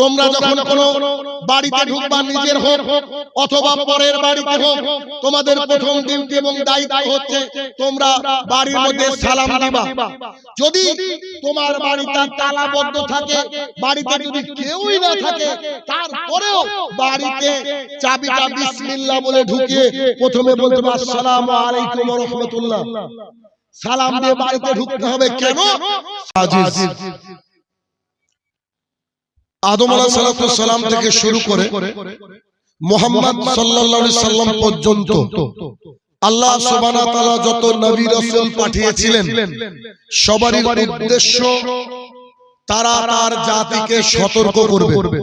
তোমরা যখন কোনো বাড়িতে ঢুকবা নিজের হোক অথবা পরের বাড়িতে হোক তোমাদের প্রথম ডিউটি এবং দায়িত্ব হচ্ছে তোমরা বাড়ির মধ্যে সালাম দিবা। যদি তোমার বাড়িটা তালাবদ্ধ থাকে বাড়িতে যদি কেউই না থাকে তারপরেও বাড়িতে চাবিটা বিসমিল্লাহ বলে ঢুকিয়ে প্রথমে বলতে আসসালামু আলাইকুম ওয়া রাহমাতুল্লাহ। সালাম দিয়ে বাড়িতে ঢুকতে হবে কেন? আদম আলাইহিস সালাম থেকে শুরু করে মোহাম্মদ আলাইহি সাল্লাম পর্যন্ত আল্লাহ ওয়া যত নবী রাসূল পাঠিয়েছিলেন সবারই উদ্দেশ্য তারা তার জাতিকে সতর্ক করবে।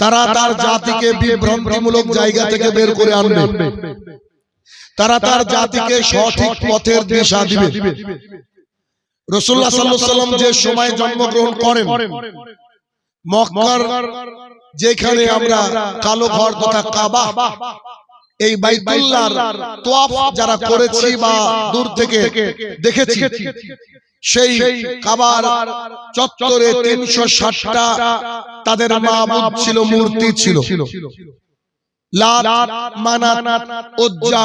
তারা তার জাতিকে বিভ্রান্তিমূলক জায়গা থেকে বের করে আনবে। তারা তার জাতিকে সঠিক পথের দিশা দিবে। রসুল্লাহ সাল্লাম যে সময় জন্মগ্রহণ করেন মক্কার যেখানে আমরা কালো ঘর তথা কাবা, এই বাইতুল্লাহর তোয়াফ যারা করেছি বা দূর থেকে দেখেছি, সেই কাবার চত্বরে তিনশো ষাটটা তাদের মাবুদ ছিল, মূর্তি ছিল। লাত, মানাত উজ্জা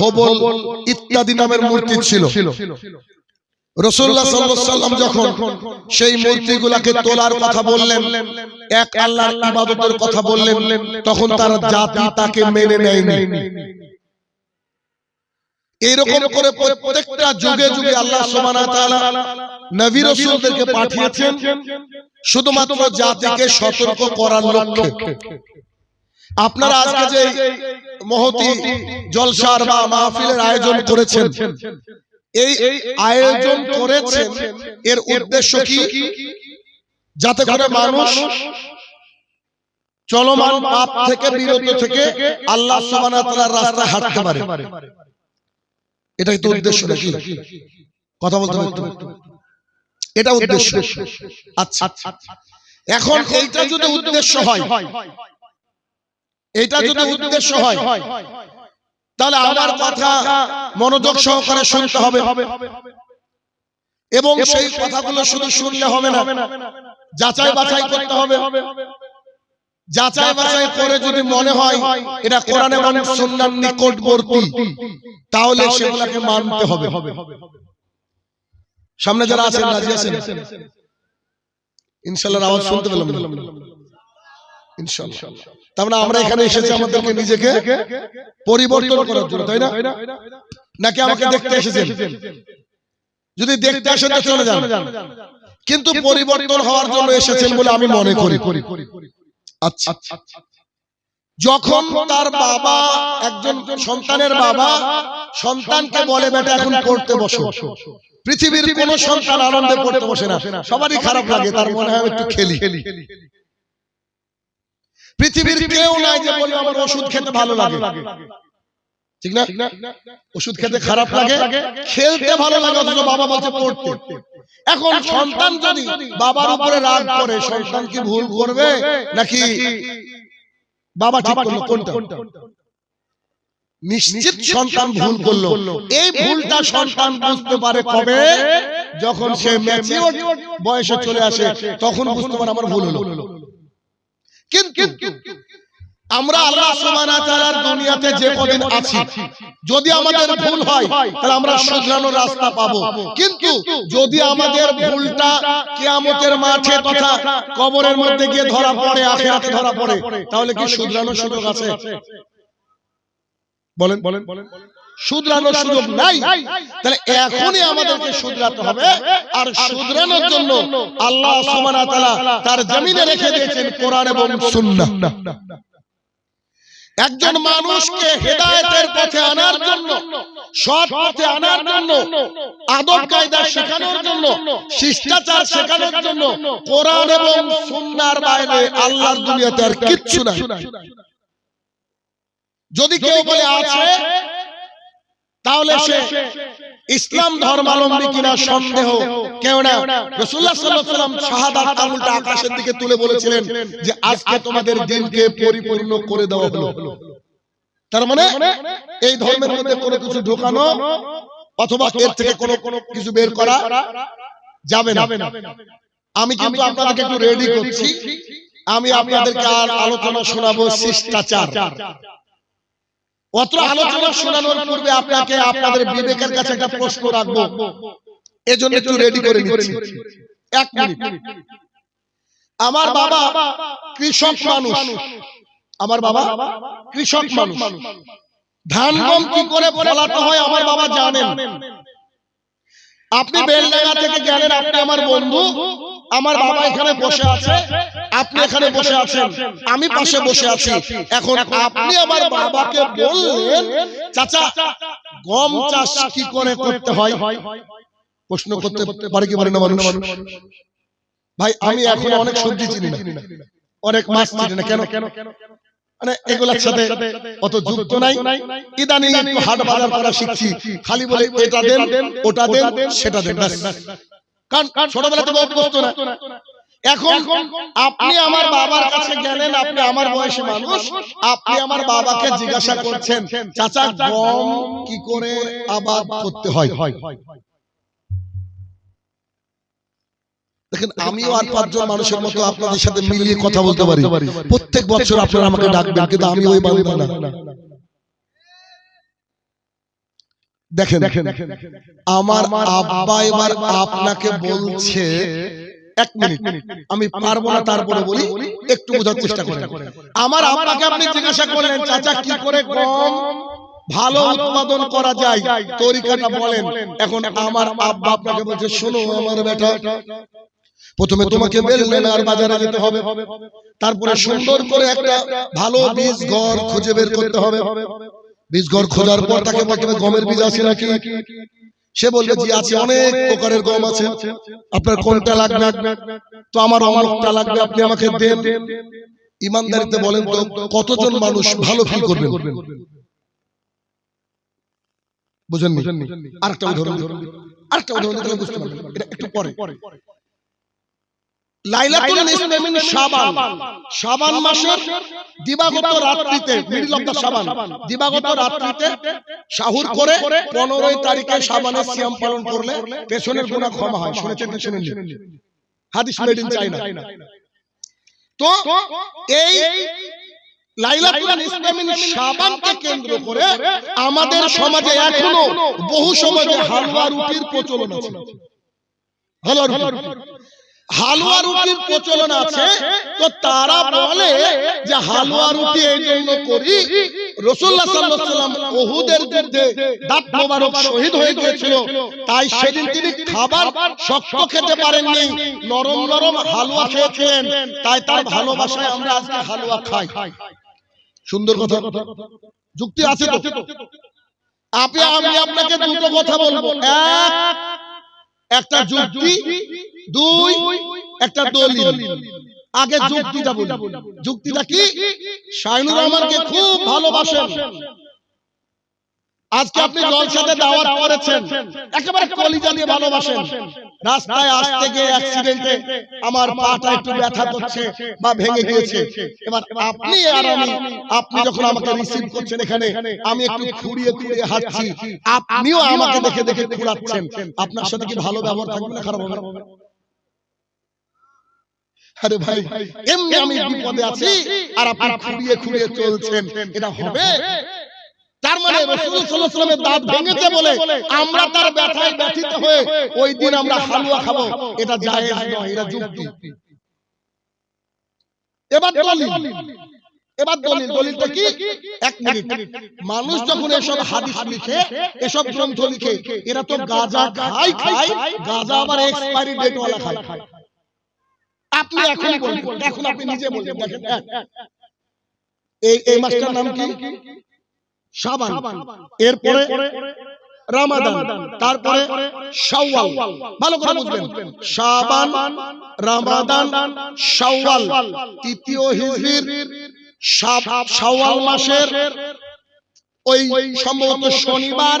হবল ইত্যাদি নামের মূর্তি ছিল। রসুল্লাহ সাল্লাম যখন সেই মূর্তিগুলাকে তোলার কথা বললেন এক আল্লাহর ইবাদতের কথা বললেন তখন তার জাতি তাকে মেনে নেয়নি। এইরকম করে প্রত্যেকটা যুগে যুগে আল্লাহ নবী রাসূলদেরকে পাঠিয়েছেন শুধুমাত্র জাতিকে সতর্ক করার লক্ষ্যে। আপনারা আজকে যে মহতি জলসার বা মাহফিলের আয়োজন করেছেন। এই আয়োজন করেছেন। এর উদ্দেশ্য কি? যাতে করে মানুষ চলমান পাপ থেকে বিরত থেকে আল্লাহ রাস্তায় হাঁটতে পারে। এটাই তো উদ্দেশ্য নাকি? কথা বলতে এটা উদ্দেশ্য। আচ্ছা। এখন এইটা যদি উদ্দেশ্য হয় এটা যদি উদ্দেশ্য হয় তাহলে আমার কথা মনোযোগ সহকারে শুনতে হবে। এবং সেই কথাগুলো শুধু শুনলে হবে না। যাচাই বাছাই করতে হবে। যাচাই বাছাই করে যদি মনে হয় এটা কোরআন এবং সুন্নাহর নিকটবর্তী তাহলে সেগুলোকে মানতে হবে। সামনে যারা আছেন রাজি আছেন ইনশাআল্লাহ আওয়াজ শুনতে পেলাম। তার মানে আমরা এখানে এসেছি আমাদেরকে নিজেকে পরিবর্তন করার জন্য তাই না? নাকি আমাকে দেখতে এসেছেন? যদি দেখতে আসেন তো চলে যান। কিন্তু পরিবর্তন হওয়ার জন্য এসেছেন বলে আমি মনে করি। আচ্ছা। যখন তার বাবা একজন সন্তানের বাবা সন্তানকে বলে বেটা এখন পড়তে বসো। পৃথিবীর কোন সন্তান আনন্দে পড়তে বসে না। সবারই খারাপ লাগে তার মনে হয় একটু খেলি। পৃথিবীর কেউ নাই যে বলবে আমার ওষুধ খেতে ভালো লাগে। ঠিক না? ওষুধ খেতে খারাপ লাগে খেলতে ভালো লাগে অথচ বাবা বলছে পড়তে। এখন সন্তান যদি বাবার উপরে রাগ করে সন্তান কি ভুল করবে? নাকি বাবা ঠিক করল? কোনটা? নিশ্চিত সন্তান ভুল করল। এই ভুলটা সন্তান বুঝতে পারে কবে? যখন সে ম্যাচিওর বয়সে চলে আসে তখন বুঝতে পারে আমার ভুল হলো। কিন্তু আমরা আল্লাহ সুবহানাহু তাআলার দুনিয়াতে যে কদিন আছি যদি আমাদের ভুল হয় তাহলে আমরা শুধরানোর রাস্তা পাবো। কিন্তু যদি আমাদের ভুলটা কিয়ামতের মাঠে তথা কবরের মধ্যে গিয়ে ধরা পড়ে আখিরাতে ধরা পড়ে তাহলে কি শুধরানোর সুযোগ আছে? বলেন বলেন। শুধরানোর সুযোগ নাই। তাহলে এখনই আমাদেরকে শুধরাতে হবে। আর শুধরানোর জন্য আল্লাহ সুবহানাহু তাআলা তার জমিনে রেখে দিয়েছেন কোরআন এবং সুন্নাহ। একজন মানুষকে হেদায়েতের পথে আনার জন্য সৎ পথে আনার জন্য আদব কায়দা শেখানোর জন্য শিষ্টাচার শেখানোর জন্য কোরআন এবং সুন্নাহর বাইরে আল্লাহর দুনিয়াতে আর কিচ্ছু নাই। যদি কেউ বলে আছে তাহলে সে ইসলাম ধর্মাবলম্বী কিনা সন্দেহ। কেউ না আলাইহি ওয়াসাল্লাম শাহাদাত আঙুলটা আকাশের দিকে তুলে বলেছিলেন যে আজকে তোমাদের দিনকে পরিপূর্ণ করে দেওয়া হলো। তার মানে এই ধর্মের মধ্যে কোনো কিছু ঢোকানো অথবা এর থেকে কোনো কোনো কিছু বের করা যাবে না। আমি কিন্তু আপনাদেরকে একটু রেডি করছি। আমি আপনাদেরকে আর আলোচনা শোনাবো শিষ্টাচার। অত আলোচনা শোনানোর পূর্বে আপনাকে আপনাদের বিবেকের কাছে একটা প্রশ্ন রাখব। এজন্য একটু রেডি করে নিচ্ছি। এক মিনিট আমার বাবা কৃষক মানুষ। আমার বাবা কৃষক মানুষ। ধান গম কি করে ফলাতে হয় আমার বাবা জানেন। আপনি বেলডাঙ্গা থেকে গেলেন আপনি আমার বন্ধু। আমার বাবা এখানে বসে আছে আপনি এখানে বসে আছেন আমি পাশে বসে আছি। এখন আপনি আমার বাবাকে বললেন চাচা গম চাষ কি করে করতে হয়? প্রশ্ন করতে পারে কি পারে না মানুষ? ভাই আমি এখন অনেক সবজি চিনি না। অনেক মাছ চিনি না। কেন? মানে এগুলোর সাথে অত যুক্ত নাই। ইদানিং একটু হাট বাজার করা শিখছি। খালি বলে এটা দেন ওটা দেন সেটা দেন। কারণ ছোটবেলা থেকে অভ্যস্ত না। এখন আপনি আমার বাবার কাছে গেলেন আপনি আমার বয়সী মানুষ আপনি আমার বাবাকে জিজ্ঞাসা করছেন চাচা গম কি করে আবাদ করতে হয়? দেখেন আমিও আর পাঁচজন মানুষের মতো আপনাদের সাথে মিলিয়ে কথা বলতে পারি। প্রত্যেক বছর আপনারা আমাকে ডাকবেন কিন্তু আমি ওই বাংলা না। দেখেন আমার আব্বা এবার আপনাকে বলছে এক মিনিট আমি পারব না তারপরে বলি একটু বোঝার চেষ্টা করেন। আমার আব্বাকে আপনি জিজ্ঞাসা করলেন চাচা কি করে গম? ভালো উৎপাদন করা যায় তরিকাটা বলেন। এখন আমার আব্বা আপনাকে বলছে শোনো আমার বেটা প্রথমে তোমাকে বেললেন আর বাজারে যেতে হবে। তারপরে সুন্দর করে একটা ভালো বীজ ঘর খুঁজে বের করতে হবে। বীজ ঘর খোঁজার পর তাকে বলতে গমের বীজ আছে নাকি? সে বলবে জি আছে অনেক প্রকারের গম আছে। আপনার কোনটা লাগবে? তো আমার অমুকটা লাগবে আপনি আমাকে দেন। ইমানদারিতে বলেন তো কতজন মানুষ ভালো ফিল করবেন? বুঝেননি? আরেকটা উদাহরণ আরেকটা উদাহরণ বুঝতে পারবেন। এটা একটু পরে। লাইলাতুল নিসফে শাবান। শাবান। মাসের দিবাগত রাত্রিতে মিডল অফ দা শাবান। দিবাগত রাত্রিতে সাহুর করে 15 তারিখে শাবানের সিয়াম পালন করলে পেছনের গুনাহ ক্ষমা হয়। শুনেছেন কি শুনেননি? হাদিস মেড ইন চায়না তো এই লাইলাতুল নিসফে শাবানকে কেন্দ্র করে আমাদের সমাজে এখনও বহু সমাজে হালুয়া রুটির প্রচলন আছে। হালুয়া রুটি। হালুয়া রুটির প্রচলন আছে। তো তারা বলে যে হালুয়া রুটি এই জন্য করি। রসুল্লাহ সাল্লাম ওহুদের যুদ্ধে দাঁত মোবারক শহীদ হয়ে গিয়েছিল। তাই সেদিন তিনি খাবার শক্ত খেতে পারেননি। নরম নরম হালুয়া খেয়েছিলেন। তাই তার ভালোবাসায় আমরা আজকে হালুয়া খাই। সুন্দর কথা। যুক্তি আছে তো? আপনি আমি আপনাকে দুটো কথা বলব। এক একটা যুক্তি দুই একটা দলিল। আগে যুক্তিটা বলি। যুক্তিটা কি? শাইনুর রহমানকে খুব ভালোবাসেন। আজকে আপনি জলসাতে দাওয়াত করেছেন। একেবারে কলিজা দিয়ে ভালোবাসেন। রাস্তায় আসতে গিয়ে অ্যাক্সিডেন্টে আমার পাটা একটু ব্যথা করছে বা ভেঙে গিয়েছে। এবার আপনি আর আমি আপনি যখন আমাকে রিসিভ করছেন এখানে আমি একটু খুঁড়িয়ে খুঁড়িয়ে হাঁটছি। আপনিও আমাকে দেখে দেখে খুঁড়াচ্ছেন আপনার সাথে কি ভালো ব্যবহার থাকবে না খারাপ হবে? আরে ভাই এমনি আমি বিপদে আছি আর আপনি খুঁড়িয়ে খুঁড়িয়ে চলছেন। এটা হবে? তার মানে রাসূল সাল্লাল্লাহু আলাইহি দাঁত ভেঙেছে বলে আমরা তার ব্যথায় ব্যথিত হয়ে ওই দিন আমরা হালুয়া খাব। এটা জায়েজ নয় এটা যুক্তি। এবার দলিল। এবার দলিল। দলিলটা কি? এক মিনিট। মানুষ যখন এসব হাদিস লিখে এসব গ্রন্থ লিখে এরা তো গাজা খায় খায় গাজা আবার এক্সপায়ারি ডেট ওয়ালা খায়। আপনি এখন বলবেন এখন আপনি নিজে বলবেন দেখেন এই এই মাসটার নাম কি? শাবান। এরপরে রামাদান। তারপরে শাওয়াল। ভালো করে বুঝবেন। শাবান রামাদান শাওয়াল। তৃতীয় হিজরির শাওয়াল মাসের ওই সম্ভবত শনিবার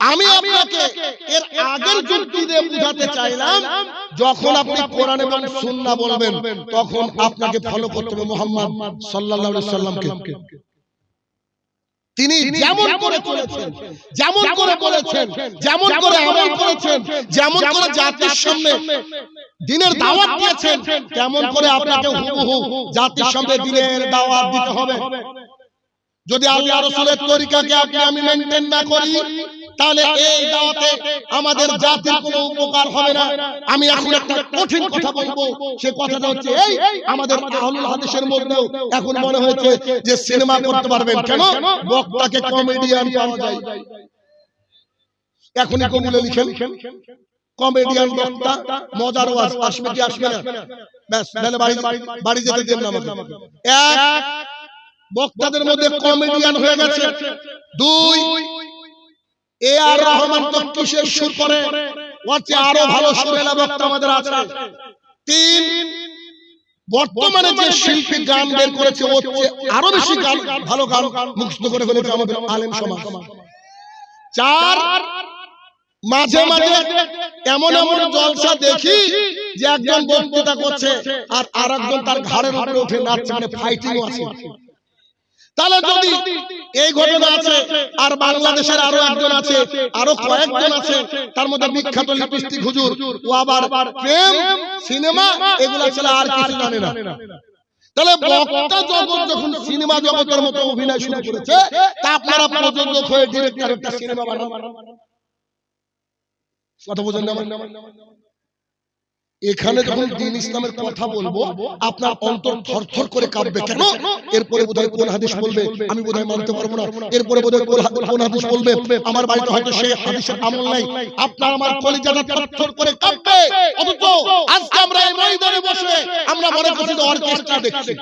আমি আপনাকে এর আগের যুক্তি দিয়ে বুঝাতে চাইলাম। যখন আপনি কোরআন এবং সুন্নাহ বলবেন তখন আপনাকে ফলো করতে হবে মোহাম্মদ সাল্লাল্লাহু আলাইহি সাল্লামকে। তিনি যেমন করে চলেছেন যেমন করে বলেছেন যেমন করে আমল করেছেন যেমন করে জাতির সামনে দিনের দাওয়াত দিয়েছেন তেমন করে আপনাকে হুবহু জাতির সামনে দিনের দাওয়াত দিতে হবে। যদি আল্লাহ রসুলের তরিকাকে আপনি আমি মেনটেন না করি তাহলে এই দাওয়াতে আমাদের জাতির কোনো উপকার হবে না। আমি এখন একটা কঠিন কথা বলব। সে কথাটা হচ্ছে এই আমাদের আহলুল হাদিসের মধ্যেও এখন মনে হয়েছে যে সিনেমা করতে পারবেন কেন? বক্তাকে কমেডিয়ান পাওয়া যায়। এখনই কবুলে লিখেন কমেডিয়ান বক্তা মজার ওয়াজ আসবে কি আসবে না? ব্যাস তাহলে বাড়ি বাড়ি যেতে দেন না আমাকে এক বক্তাদের মধ্যে কমেডিয়ান হয়ে গেছে। দুই এ আর রহমান তো কিসের সুর করে? আরও ভালো বক্তা আমাদের আছে। তিন, বর্তমানে যে শিল্পী গান বের করেছে আরও বেশি গান, ভালো গান করে ফেলেছে আমাদের আলেম সমাজ। চার, মাঝে মাঝে এমন এমন জলসা দেখি যে একজন বক্তৃতা করছে আর আরেকজন তার ঘাড়ের উপরে উঠে নাচছে মানে ফাইটিংও আছে। তাহলে যদি এই ঘটনা আছে আর বাংলাদেশের আরও একজন আছে আরও কয়েকজন আছে তার মধ্যে বিখ্যাত লিপস্টিক হুজুর ও আবার প্রেম সিনেমা এগুলো ছাড়া আর কিছু জানে না। তাহলে বক্তা জগৎ যখন সিনেমা জগতের মতো অভিনয় শুরু করেছে তা আপনারা প্রযোজক হয়ে ডিরেক্টর একটা সিনেমা বানান কথা বোঝেন না? এখানে যখন দিন ইসলামের কথা বলব আপনার অন্তর থরথর করে কাঁপবে কেন? এরপরে বোধহয় কোন হাদিস বলবে? আমি বোধহয় মানতে পারব না। এরপরে বোধহয় কোন হাদিস- কোন হাদিস বলবে? আমার বাড়িতে হয়তো সেই হাদিসের আমল নাই। আপনার আমার কলিজাটা থরথর করে কাঁপবে। অথচ আজকে আমরা এই ময়দানে বসে আমরা মনে করছি যে অর্কেস্ট্রা দেখছি।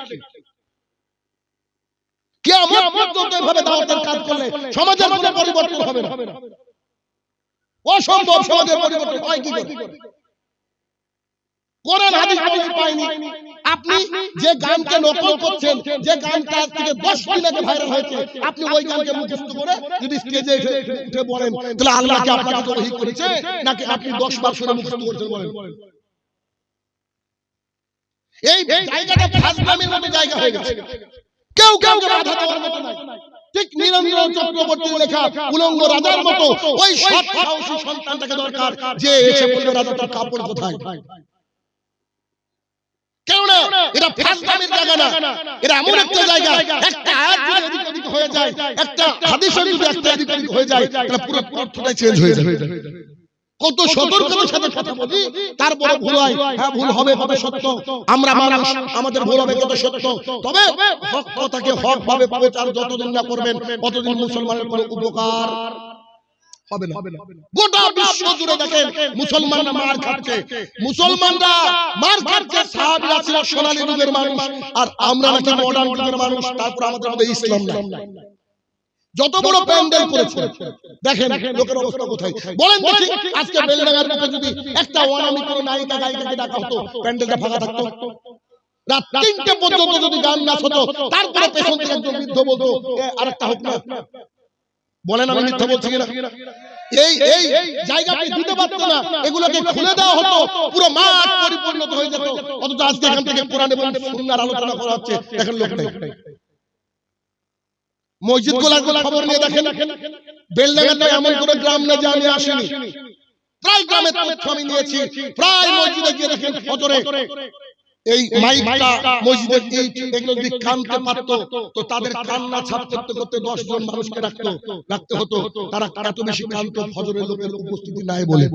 কি আমার পর্যন্ত এভাবে দাওয়াতের কাজ করলে সমাজের কোনো পরিবর্তন হবে না। অসম্ভব সমাজের পরিবর্তন। হয় কি করে? কোরআন হাদিস পাইনি আপনি যে গানকে নকল করছেন যে গানটা আজ থেকে 10 দিন আগে ভাইরাল হয়েছে আপনি ওই গানকে মুখস্থ করে যদি স্টেজে উঠে বলেন তাহলে আল্লাহ কি আপনাকে ওহী করেছে নাকি আপনি 10 বার শুনে মুখস্থ করছেন বলেন। এই জায়গাটা ফাজলামির মতো জায়গা হয়ে গেছে। কেউ কেউ বাধা দেওয়ার মতো নাই। ঠিক নিরঞ্জন চক্রবর্তীর লেখা উলঙ্গ রাজার মতো ওই সৎ সাহসী সন্তানটাকে দরকার যে এসে বলবে রাজা তার কাপড় কোথায় এটা ফাজলামির জায়গা না। এটা এমন একটা জায়গা। একটা আয়াত যদি এদিক ওদিক হয়ে যায়। একটা হাদিসও যদি একটা এদিক ওদিক হয়ে যায় তাহলে পুরো অর্থটাই চেঞ্জ হয়ে যায় কত সতর্কতার সাথে কথা বলি তারপরে ভুল হয়। হ্যাঁ ভুল হবে হবে সত্য। আমরা মানুষ আমাদের ভুল হবে কত সত্য। তবে হক কথাকে হক ভাবে প্রচার যতদিন না করবেন ততদিন মুসলমানের কোনো উপকার হবে না। গোটা বিশ্ব জুড়ে দেখেন মুসলমানরা মার খাচ্ছে। মুসলমানরা মার খাচ্ছে সাহাবীরা ছিল সোনালী যুগের মানুষ। আর আমরা নাকি মডার্ন যুগের মানুষ তারপর আমাদের মধ্যে ইসলাম নাই। যত বড় প্যান্ডেল করেছে। দেখেন লোকের অবস্থা কোথায়? বলেন দেখি আজকে বেলডাঙ্গার বুকে যদি একটা অনামি কোনো নায়িকা গায়িকাকে ডাকা হতো প্যান্ডেলটা ফাঁকা থাকতো। রাত তিনটে পর্যন্ত যদি গান নাচ হতো তারপরে পেছন থেকে একজন বৃদ্ধ বলতো "এ, আরেকটা হোক না। বলেন আমি মিথ্যা বলছি কিনা? এই এই জায়গাটা দিতে পারতো না। এগুলোকে খুলে দেওয়া হতো। পুরো মাঠ পরিপূর্ণত হয়ে যেত। অথচ আজকে এখান থেকে কোরআন এবং সুন্নাহর আলোচনা করা হচ্ছে। দেখেন লোক নেই। মসজিদ গোলার খবর নিয়ে দেখেন। বেলডাঙ্গাতে এমন কোনো গ্রাম না যে আমি আসিনি। প্রায় গ্রামের তথ্য আমি নিয়েছি। প্রায় মসজিদে গিয়ে দেখেন ফজরে এই মাইকটা মসজিদের ইট এগুলো যদি কানতে পারতো তো তাদের কান্না ছাপ করতে করতে দশ জন মানুষকে রাখতো রাখতে হতো। তারা এত বেশি কান্ত ফজরের লোকের উপস্থিতি নাই বলে।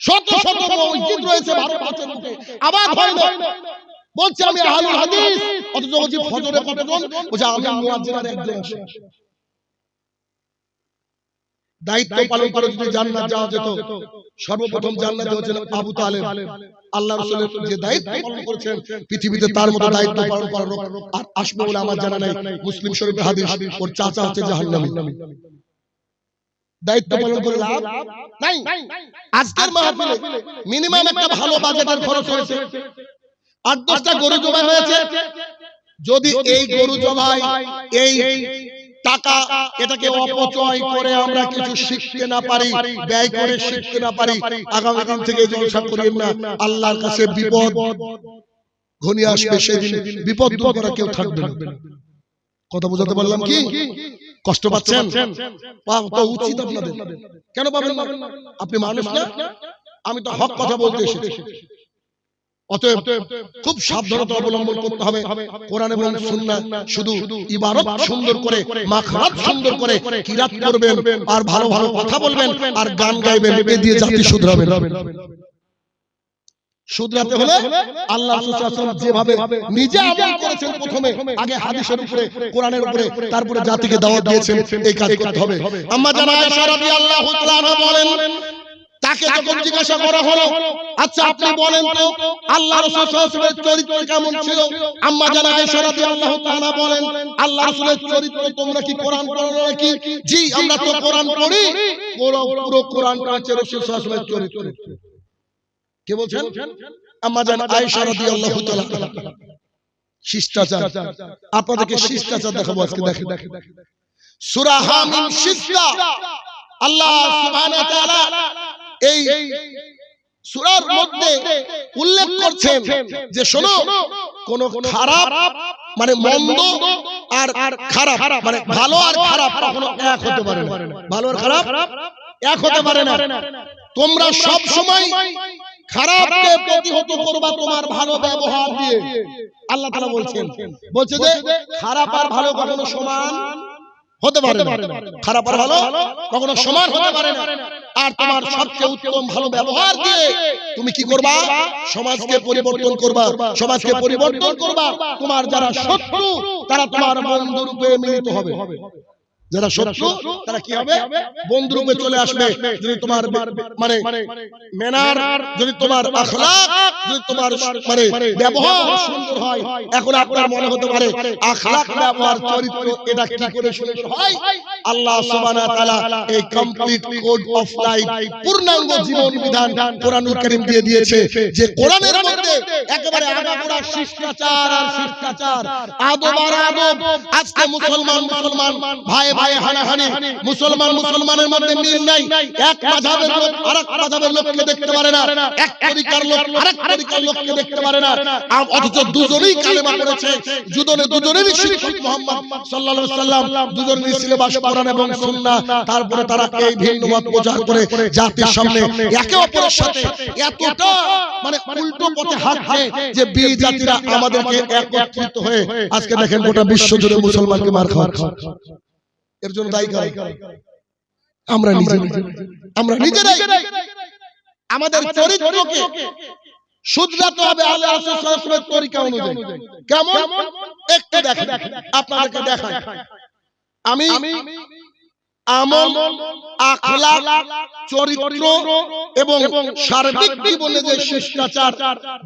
শত শত মসজিদ রয়েছে ভারত বর্ষের বুকে আবার হয় না বলছে আমি আহলুল হাদিস। অথচ ফজরে কতজন? বলছে আমি মুয়াজ্জিনের একজন। দায়িত্ব পালন করে যদি জান্নাত যাওয়া যেত সর্বপ্রথম জান্নাত হচ্ছেন আবু তালেব। আল্লাহ রাসূলের যে দায়িত্ব পালন করেছেন পৃথিবীতে তার মতো দায়িত্ব পালন করার আর আসবে বলে আমার জানা নাই মুসলিম শরীফের হাদিস ওর চাচা হচ্ছে জাহান্নামী। দায়িত্ব পালন করে লাভ নাই। আজকের মাহফিলে মিনিমাম একটা ভালো বাজেটের খরচ হয়েছে। আট দশটা গরু জবাই হয়েছে। যদি এই গরু জবাই এই টাকা এটাকে অপচয় করে আমরা কিছু শিখতে না পারি ব্যয় করে শিখতে না পারি। আগামী দিন থেকে জলসা করিয়েন না আল্লাহর কাছে বিপদ ঘনিয়ে আসবে সেদিন বিপদ দূর করা কেউ থাকবে না। কথা বোঝাতে পারলাম কি? কষ্ট পাচ্ছেন? উচিত আপনাদের। কেন পাবেন আপনি মানুষ না? আমি তো হক কথা বলতে এসেছি। অতএব খুব সাবধানতা অবলম্বন করতে হবে। কোরআন এবং সুন্নাহ শুধু ইবারত সুন্দর করে মাখরাত সুন্দর করে কিরাত করবেন আর ভালো ভালো কথা বলবেন আর গান গাইবেন এ দিয়ে জাতি শুধরাতে হলে আল্লাহ যেভাবে নিজে আমল করেছেন প্রথমে আগে হাদিসের উপরে কোরআনের উপরে তারপরে জাতিকে দাওয়াত দিয়েছেন এই কাজ করতে হবে। আম্মা জানা আয়েশা রাদিয়াল্লাহু তাআলা বলেন তাকে যখন জিজ্ঞাসা করা হলো আচ্ছা আপনি বলেন তো আল্লাহ চরিত্র কেমন ছিল? আম্মা জানা আয়েশা রাদিয়াল্লাহু তাআলা বলেন আল্লাহ রাসূলের চরিত্র তোমরা কি কোরআন পড়ো নাকি? জি আমরা তো কোরআন পড়ি। পুরো পুরো কোরআনটা আছে রাসূল সাল্লাল্লাহু চরিত্র। কে বলছেন? আম্মা জান আয়েশা রাদিয়াল্লাহু তাআলা। শিষ্টাচার। আপনাদেরকে শিষ্টাচার দেখাবো আজকে দেখেন। সূরা হামিম শিষ্টা আল্লাহ সুবহানাহু ওয়া তাআলা এই সূরার মধ্যে উল্লেখ করছেন যে শোনো, কোন খারাপ মানে মন্দ আর খারাপ মানে ভালো আর খারাপ কখনো এক হতে পারে না। ভালো আর খারাপ এক হতে পারে না। তোমরা সব সময় খারাপকে প্রতিহত করবা তোমার ভালো ব্যবহার দিয়ে। আল্লাহ তাআলা বলছেন, বলছে যে, খারাপ আর ভালো কখনো সমান হতে পারে খারাপ আর ভালো কখনো সমান হতে পারে না। আর তোমার সবচেয়ে উত্তম ভালো ব্যবহার দিয়ে তুমি কি করবা? সমাজকে পরিবর্তন করবা। সমাজকে পরিবর্তন করবা। তোমার যারা শত্রু তারা তোমার বন্ধু রূপে মিলিত হবে। যারা শত্রু তারা কি হবে? বন্ধু রূপে চলে আসবে। যদি তোমার মানে মেনার যদি তোমার আখলাক যদি তোমার মানে ব্যবহার সুন্দর হয় এখন আপনার মনে হতে পারে আখলাক ব্যবহার চরিত্র এটা কি করে সুন্দর হয়? আল্লাহ সুবহানাহু ওয়া তাআলা এই কমপ্লিট কোড অফ লাইফ পূর্ণাঙ্গ জীবন বিধান কোরআনুল কারীম দিয়ে দিয়েছে যে কোরআনের মধ্যে একেবারে আগাগোড়া শিষ্টাচার আর শিষ্টাচার আদব আর আদব আজকে মুসলমান মুসলমান ভাই হানাহানি মুসলমান মুসলমানের মধ্যে মিল নাই। এক মাযহাবের লোক, আরেক মাযহাবের লোককে দেখতে পারে না। এক তরিকার লোক, আরেক তরিকার লোককে দেখতে পারে না। অথচ দুজনেই কালেমা পড়েছে। দুজনে দুজনেরই শিক্ষক মুহাম্মদ সাল্লাল্লাহু আলাইহি সাল্লাম দুজনেরই সিলেবাস এবং সুন্নাহ। তারপরে তারা এই ভিন্ন মত প্রচার করে জাতির সামনে একে অপরের সাথে এতটা মানে উল্টো পথে হাঁটছে যে বি জাতিরা আমাদেরকে একত্রিত হয়ে, আজকে দেখেন গোটা বিশ্ব জুড়ে মুসলমানকে মার খাওয়া এর জন্য দায়ী কারা? আমরা আমরা নিজেরাই। আমাদের চরিত্রকে শুধরাতে হবে আলে আসে ওয়াসাল্লামের তরিকা অনুযায়ী। কেমন? একটু দেখেন আপনাদেরকে দেখাই। আমি আমল আখলাক চরিত্র এবং সার্বিক জীবনে যে শিষ্টাচার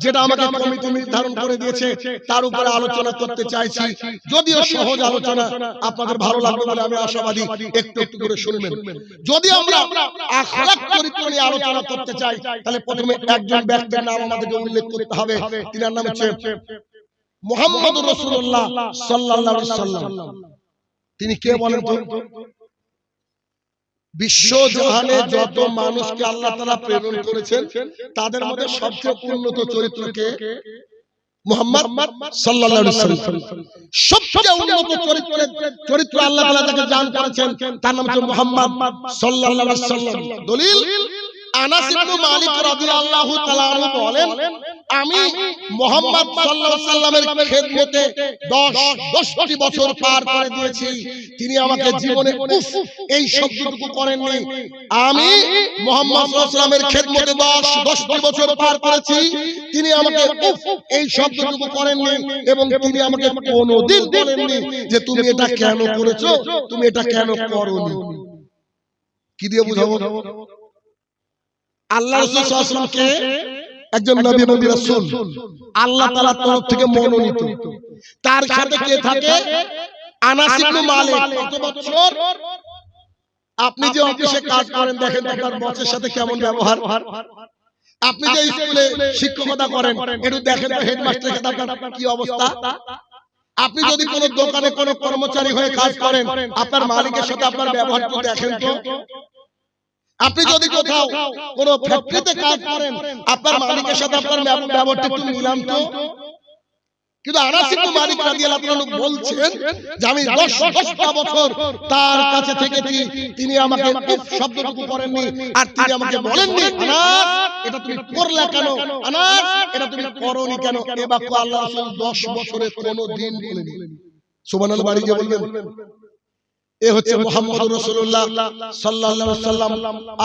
যেটা আমাকে কমিটি নির্ধারণ করে দিয়েছে তার উপরে আলোচনা করতে চাইছি। যদিও সহজ আলোচনা আপনাদের ভালো লাগবে বলে আমি আশাবাদী একটু একটু করে শুনবেন। যদি আমরা আখলাক চরিত্র নিয়ে আলোচনা করতে চাই তাহলে প্রথমে একজন ব্যক্তির নাম আমাদেরকে উল্লেখ করতে হবে। তিনার নাম হচ্ছে মোহাম্মদ রসুল্লাহ সাল্লাল্লাহু আলাইহি সাল্লাম তিনি কে বলেন তো বিশ্ব জাহানে যত মানুষকে আল্লাহ তারা প্রেরণ করেছেন তাদের মধ্যে সবচেয়ে উন্নত চরিত্রকে মোহাম্মদ সাল্লাল্লাহু আলাইহি সবচেয়ে উন্নত চরিত্রের চরিত্র আল্লাহ তাআলা দান করেছেন। তার নাম হচ্ছে মোহাম্মদ সাল্লাল্লাহু আলাইহি সাল্লাম দলিল? আনাস ইবনে মালিক রাদিয়াল্লাহু তাআলা বলেন আমি মুহাম্মদ সাল্লাল্লাহু আলাইহি সাল্লামের খেদমতে 10 10টি বছর পার করে দিয়েছি। তিনি আমাকে জীবনে উফ এই শব্দটুকু করেননি। আমি মুহাম্মদ সাল্লাল্লাহু খেদমতে 10 10টি বছর পার করেছি। তিনি আমাকে উফ এই শব্দটুকু করেননি এবং তিনি আমাকে কোনোদিন বলেননি যে তুমি এটা কেন করেছ? তুমি এটা কেন করোনি? কি দিয়ে বুঝাবো? আল্লাহ রাসূল সাল্লাল্লাহু একজন নবী নবী রাসূল। আল্লাহ তাআলার তরফ থেকে মনোনীত। তার সাথে কে থাকে? আনাস ইবনে মালিক। কত বছর? আপনি যে অফিসে কাজ করেন দেখেন আপনার বসের সাথে কেমন ব্যবহার। আপনি যে স্কুলে শিক্ষকতা করেন একটু দেখেন তো হেডমাস্টারের সাথে আপনার কি অবস্থা? আপনি যদি কোনো দোকানে কোনো কর্মচারী হয়ে কাজ করেন আপনার মালিকের সাথে আপনার ব্যবহার দেখেন তো? আপনি যদি কোথাও কোন ফ্যাক্টরিতে কাজ করেন আপনার মালিকের সাথে আপনার ব্যব- ব্যবহারটা একটু মিলান তো। কিন্তু আনাস ইবনে মালিক রাদিয়াল্লাহু বলছেন যে আমি 10 দশটা বছর তার কাছে থেকেছি তিনি আমাকে উফ শব্দটুকু করেননি আর তিনি আমাকে বলেননি আনাস এটা তুমি করলা কেন? আনাস এটা তুমি করনি কেন? এ বাক্য আল্লাহ রাসূল 10 বছরে কোনো দিন বলেনি। সুবহানাল্লাহ বাড়ি গিয়ে বলবেন। এ হচ্ছে মোহাম্মদ রসুল্লাহ সাল্লাল্লাহু সাল্লাম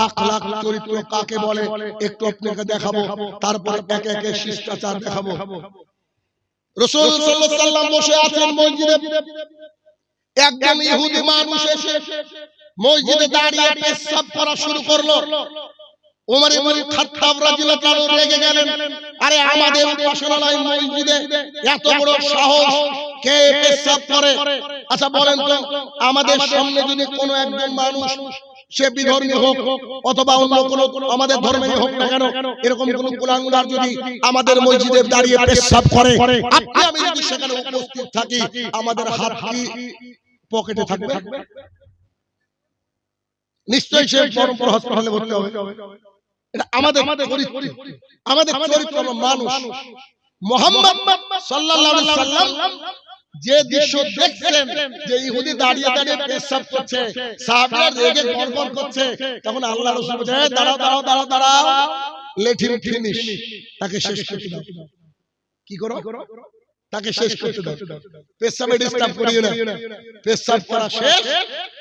আখলাক চরিত্র কাকে বলে? একটু আপনাকে দেখাবো। তারপরে একে একে শিষ্টাচার দেখাবো। রসুল সাল্লাম বসে আছেন মসজিদে। একদম ইহুদি মানুষ এসে মসজিদে দাঁড়িয়ে পেশাব করা শুরু করল। ওমর ইবনে খাত্তাব রাদিয়াল্লাহু আনহু রেগে গেলেন। আরে আমাদের উপাসনালয় মসজিদে এত বড় সাহস কে পেশাব করে? আচ্ছা বলেন তো, আমাদের সামনে যদি কোনো একজন মানুষ, সে বিধর্মী হোক, অথবা অন্য কোন আমাদের ধর্মের হোক না কেন, এরকম কোন কুলাঙ্গার যদি আমাদের মসজিদে দাঁড়িয়ে পেশাব করে, আপনি, আমি যদি সেখানে উপস্থিত থাকি, আমাদের হাত কি পকেটে থাকবে? নিশ্চয়ই সে পরম্পরা হাসপাতালে ভর্তি হবে। এটা আমাদের আমাদের চরিত্র মানুষ। মোহাম্মদ সাল্লাল্লাহু আলাইহি সাল্লাম যে দৃশ্য দেখছেন যে ইহুদি দাঁড়িয়ে দাঁড়িয়ে পেশাব করছে সাহাবীরা রেগে গড়গড় করছে তখন আল্লাহ রাসূল "এই দাঁড়াও দাঁড়াও দাঁড়াও দাঁড়াও লেট হিম ফিনিশ তাকে শেষ করতে দাও। কি করো? তাকে শেষ করতে দাও। পেশাবে ডিস্টার্ব করিও না। পেশাব করা শেষ।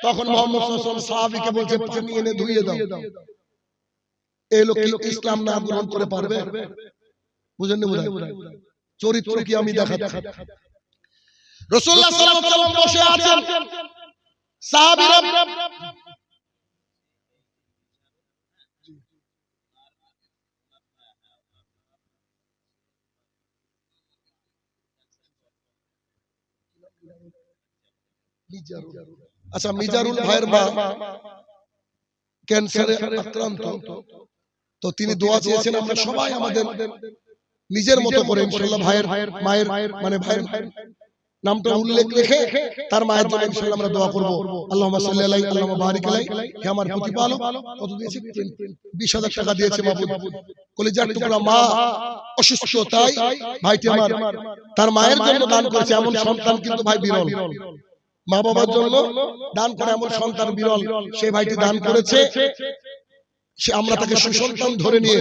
তখন মোহাম্মদ সাল্লাল্লাহু আলাইহি সাহাবীকে বলছে পানি এনে ধুইয়ে দাও। এই লোক কি ইসলাম না গ্রহণ করে পারবে। বুঝেন না বুঝেন চরিত্র কি আমি দেখাচ্ছি? রাসূলুল্লাহ আচ্ছা মিজারুল ভাইয়ের মা ক্যান্সারে আক্রান্ত। তো তিনি দোয়া চেয়েছেন, আমরা সবাই আমাদের নিজের মতো করে ইনশাআল্লাহ ভাইয়ের মায়ের মানে ভাইয়ের নামটা উল্লেখ রেখে তার মায়ের জন্য ইনশাআল্লাহ আমরা দোয়া করব। আল্লাহুম্মা সাল্লি আলাইহি আল্লাহুম্মা বারিক আলাইহি। হে আমার প্রতিপালক কত দিয়েছে 20000 টাকা দিয়েছে মাবুদ কলিজার টুকরা মা অসুস্থ তাই ভাইটি আমার তার মায়ের জন্য দান করেছে এমন সন্তান কিন্তু ভাই বিরল। মা বাবার জন্য দান করে এমন সন্তান বিরল। সেই ভাইটি দান করেছে। সে আমরা তাকে সুসন্তান ধরে নিয়ে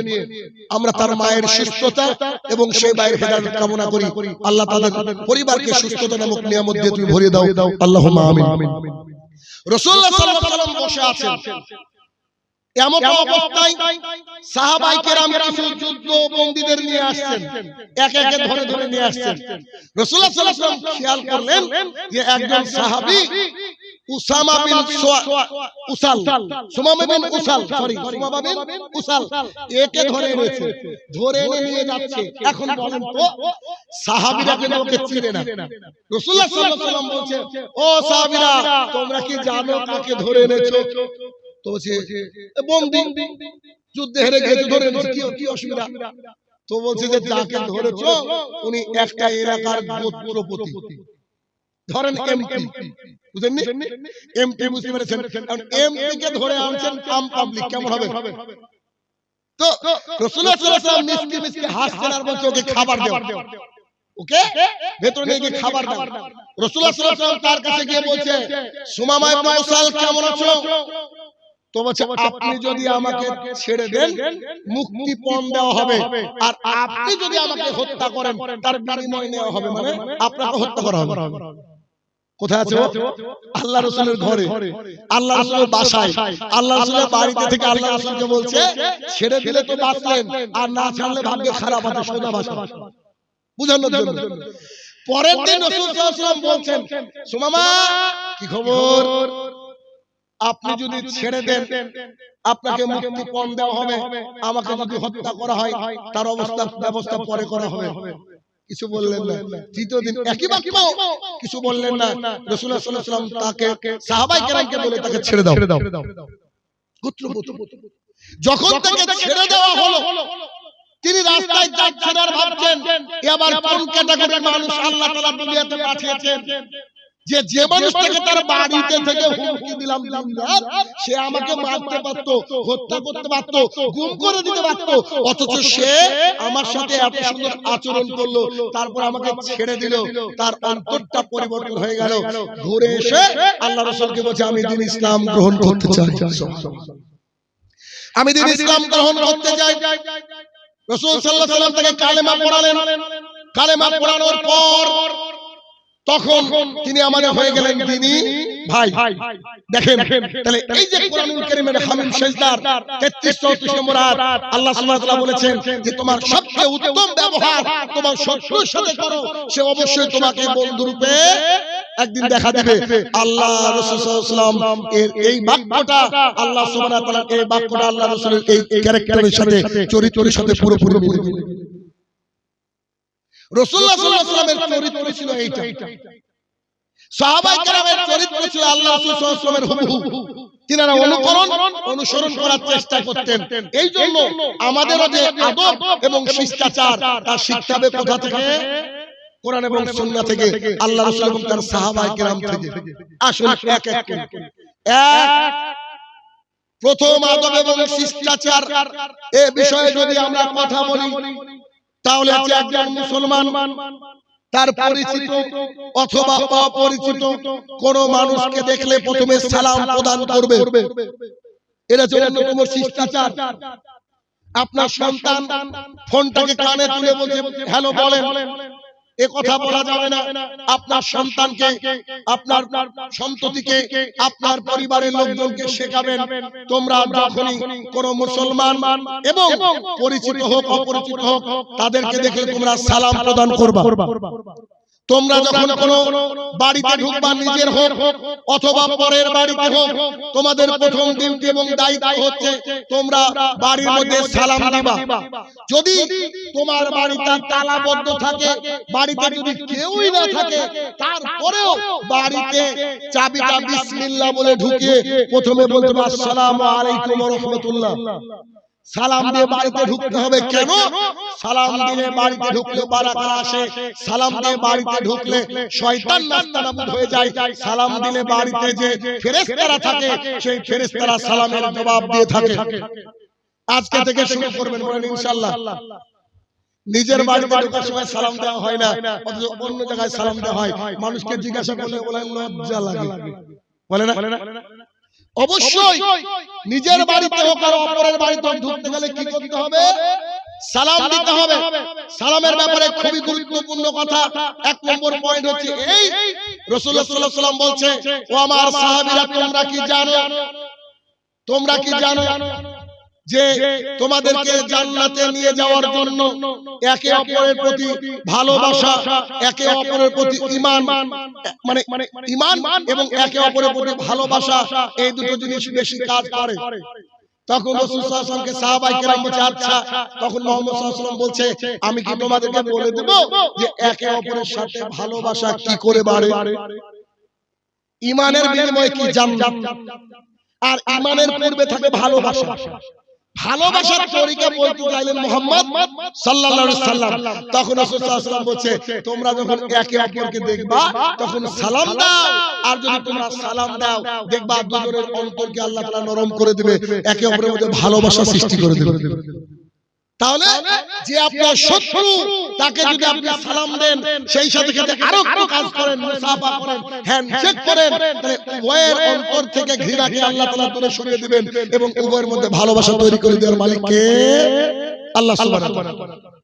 আমরা তার মায়ের সুস্থতা এবং সেই মায়ের হেদায়েত কামনা করি। আল্লাহ তাদের পরিবারকে সুস্থতা নামক নিয়ামত দিয়ে তুমি ভরিয়ে দাও। আমিন। রাসূলুল্লাহ সাল্লাল্লাহু আলাইহি ওয়াসাল্লাম বসে আছেন। এমন অবস্থায় সাহাবাই কেরাম কিছু যুদ্ধ বন্দীদের নিয়ে আসছেন। একে একে ধরে ধরে নিয়ে আসছেন। রাসূলুল্লাহ সাল্লাল্লাহু আলাইহি ওয়াসাল্লাম খেয়াল করলেন যে একজন সাহাবী Usama bin Usal. Sumama bin Usal. Sorry Sumama bin Usal. একে ধরে এনেছে। ধরে এনে নিয়ে যাচ্ছে। এখন বলেন তো সাহাবীরা কিন্তু ওকে চিনে না? রাসূলুল্লাহ সাল্লাল্লাহু আলাইহি ওয়াসাল্লাম বলছে ও সাহাবীরা তোমরা কি জানো কাকে ধরে এনেছো? তো বলছে বন্দি যুদ্ধে হেরে গেছে ধরে এনেছে কি কি অসুবিধা? তো বলছে যে যাকে ধরেছো উনি একটা এলাকার গোত্রপতি ধরেন এমপি বুঝেননি? এমপি বুঝতে পেরেছেন। এমপি কে ধরে আনছেন আম পাবলিক কেমন হবে? তো রাসূলুল্লাহ সাল্লাল্লাহু আলাইহি ওয়াসাল্লাম মিষ্টি মিষ্টি হাসছেন আর বলছে ওকে খাবার দাও। ওকে? ভেতরে নিয়ে গিয়ে খাবার দাও। রাসূলুল্লাহ সাল্লাল্লাহু আলাইহি ওয়াসাল্লাম তার কাছে গিয়ে বলছে সুমামা ইবনে উসাল কেমন আছো? তো বলছে আপনি যদি আমাকে ছেড়ে দেন মুক্তি পণ দেওয়া হবে। আর আপনি যদি আমাকে হত্যা করেন তার বিনিময় নেওয়া হবে মানে আপনাকে হত্যা করা হবে। কোথায় আছে আল্লাহ রসুলের ঘরে। আল্লাহ রসুলের বাসায়। আল্লাহ রসুলের বাড়িতে থেকে আল্লাহ রসুলকে বলছে ছেড়ে দিলে তো বাঁচলেন আর না ছাড়লে ভাগ্যে খারাপ আছে সোজা ভাষা বুঝানোর জন্য? পরের দিন রসুল ওয়াসাল্লাম বলছেন সুমামা কি খবর? আপনি যদি ছেড়ে দেন আপনাকে মুক্তি পণ দেওয়া হবে আমাকে যদি হত্যা করা হয় তার অবস্থা ব্যবস্থা পরে করা হবে। কিছু বললেন না। তৃতীয় দিন একই বাক্য। কিছু বললেন না। রাসূলুল্লাহ সাল্লাল্লাহু আলাইহি ওয়াসাল্লাম তাকে সাহাবাই কেরামকে বলে তাকে ছেড়ে দাও। যখন তাকে ছেড়ে দেওয়া হলো তিনি রাস্তায় যাচ্ছেন আর ভাবছেন এবার কোন ক্যাটাগরির মানুষ আল্লাহ তালা দুনিয়াতে পাঠিয়েছেন? যে যে মানুষটাকে তার বাড়িতে থেকে হুমকি দিলাম সে আমাকে মারতে পারতো হত্যা করতে পারতো গুম করে দিতে পারতো অথচ সে আমার সাথে এত সুন্দর আচরণ করল তারপর আমাকে ছেড়ে দিল তার অন্তরটা পরিবর্তন হয়ে গেল ঘুরে এসে আল্লাহ রসুলকে বলছে আমি দিন ইসলাম গ্রহণ করতে চাই। আমি দিন ইসলাম গ্রহণ করতে চাই। রসুল সাল্লাহ সাল্লাম তাকে কালেমা পড়ালেন। কালেমা পড়ানোর পর তখন তিনি আমাদের হয়ে গেলেন তিনি ভাই। দেখেন তাহলে এই যে কোরআনুল কারীমের হামিম সেজদার 33 34 নম্বর আয়াত আল্লাহ সুবহানাহু ওয়া তাআলা বলেছেন যে তোমার সবচেয়ে উত্তম ব্যবহার তোমার শত্রুর সাথে করো। সে অবশ্যই তোমাকে বন্ধু রূপে একদিন দেখা দেবে। আল্লাহ রাসূল সাল্লাল্লাহু আলাইহি এর এই বাক্যটা আল্লাহ সুবহানাহু ওয়া তাআলা এই বাক্যটা আল্লাহ রাসূলের এই ক্যারেক্টারের সাথে চরিত্রের সাথে পুরোপুরি মিলে ওয়াসাল্লামের চরিত্র ছিল এইটা। সাহাবাই কেরামের চরিত্র ছিল আল্লাহ রাসূল সাল্লাল্লাহু আলাইহি ওয়াসাল্লামের হুবহু। তিনারা অনুকরণ অনুসরণ করার চেষ্টা করতেন। এই জন্য আমাদেরও যে আদব এবং শিষ্টাচার তার শিখতে কোথা থেকে কোরআন এবং সুন্নাহ থেকে আল্লাহ রাসূল এবং তার সাহাবায়ে কেরাম থেকে। আসুন এক এক এক প্রথম আদব এবং শিষ্টাচার এ বিষয়ে যদি আমরা কথা বলি তাহলে যে একজন মুসলমান তার পরিচিত অথবা অপরিচিত কোন মানুষকে দেখলে প্রথমে সালাম প্রদান করবে। এরা হচ্ছে অন্যতম শিষ্টাচার। আপনার সন্তান ফোনটাকে কানে তুলে বলছে, হ্যালো, বলেন। কথা বলা যাবে না। আপনার সন্তানকে, আপনার সন্ততিকে, আপনার পরিবারের লোকজনকে শেখাবেন। তোমরা যখনই কোন মুসলমান এবং পরিচিত হোক, অপরিচিত হোক, তাদেরকে দেখে তোমরা সালাম প্রদান করবা। তোমরা যখন কোন বাড়িতে ঢুকবা নিজের হোক অথবা পরের বাড়িতে হোক তোমাদের প্রথম ডিউটি এবং দায়িত্ব হচ্ছে তোমরা বাড়ির মধ্যে সালাম দিবা। যদি তোমার বাড়িটা তালাবদ্ধ থাকে বাড়িতে যদি কেউই না থাকে তারপরেও বাড়িতে চাবিটা বিসমিল্লাহ বলে ঢুকিয়ে প্রথমে বলতে আসসালামু আলাইকুম ওয়া রাহমাতুল্লাহ। সালাম দিয়ে বাড়িতে ঢুকতে হবে কেন? সালাম দিলে বাড়িতে ঢুকলে বারাকা আসে। সালাম দিয়ে বাড়িতে ঢুকলে শয়তান নাস্তানাবুদ হয়ে যায়। সালাম দিলে বাড়িতে যে ফেরেশতারা থাকে সেই ফেরেশতারা সালামের জবাব দিয়ে থাকে। আজকে থেকে শুরু করবেন বলেন ইনশাআল্লাহ। নিজের বাড়িতে ঢোকার সময় সালাম দেওয়া হয় না অন্য জায়গায় সালাম দেওয়া হয়। মানুষকে জিজ্ঞাসা করলে বলেন লজ্জা লাগে। বলে না? অবশ্যই নিজের বাড়িতে হোক আর অপরের বাড়িতে হোক ঢুকতে গেলে কি করতে হবে? সালাম দিতে হবে। সালামের ব্যাপারে খুবই গুরুত্বপূর্ণ কথা। এক নম্বর পয়েন্ট হচ্ছে এই। রাসূলুল্লাহ সাল্লাল্লাহু আলাইহি ওয়াসাল্লাম বলছে ও আমার সাহাবীরা তোমরা কি জানো? তোমরা কি জানো? যে তোমাদেরকে জান্নাতে নিয়ে যাওয়ার জন্য একে অপরের প্রতি ভালোবাসা একে অপরের প্রতি ঈমান মানে ঈমান এবং একে অপরের প্রতি ভালোবাসা এই দুটো জিনিস বেশি কাজ করে। তখন রাসূল সাল্লাল্লাহু আলাইহি ওয়াসাল্লামকে সাহাবায়ে কেরাম বলছে আচ্ছা তখন মুহাম্মদ বলছে আমি কি তোমাদেরকে বলে দেব যে একে অপরের সাথে ভালোবাসা কি করে বাড়ে? ইমানের বিনিময়ে কি জান্নাত? আর ঈমানের পূর্বে থাকে ভালোবাসা ভালোবাসার তরিকা বলতে চাইলেন মোহাম্মদ সাল্লাল্লাহু আলাইহি সাল্লাম তখন রাসূল সাল্লাল্লাহু বলছে তোমরা যখন একে অপরকে দেখবা তখন সালাম দাও। আর যদি তোমরা সালাম দাও দেখবা দুজনের অন্তরকে আল্লাহ তাআলা নরম করে দিবে। একে অপরের মধ্যে ভালোবাসা সৃষ্টি করে দিবে। তাহলে যে আপনার শত্রু তাকে যদি আপনি সালাম দেন সেই সাথে সাথে আরও একটু কাজ করেন মুসাফা করেন হ্যান্ডশেক করেন তাহলে উভয়ের অন্তর থেকে ঘৃণাকে আল্লাহ তাআলা দূরে সরিয়ে দিবেন? এবং উভয়ের মধ্যে ভালোবাসা তৈরি করে দেওয়ার মালিককে আল্লাহ সুবহানাহু ওয়া তাআলা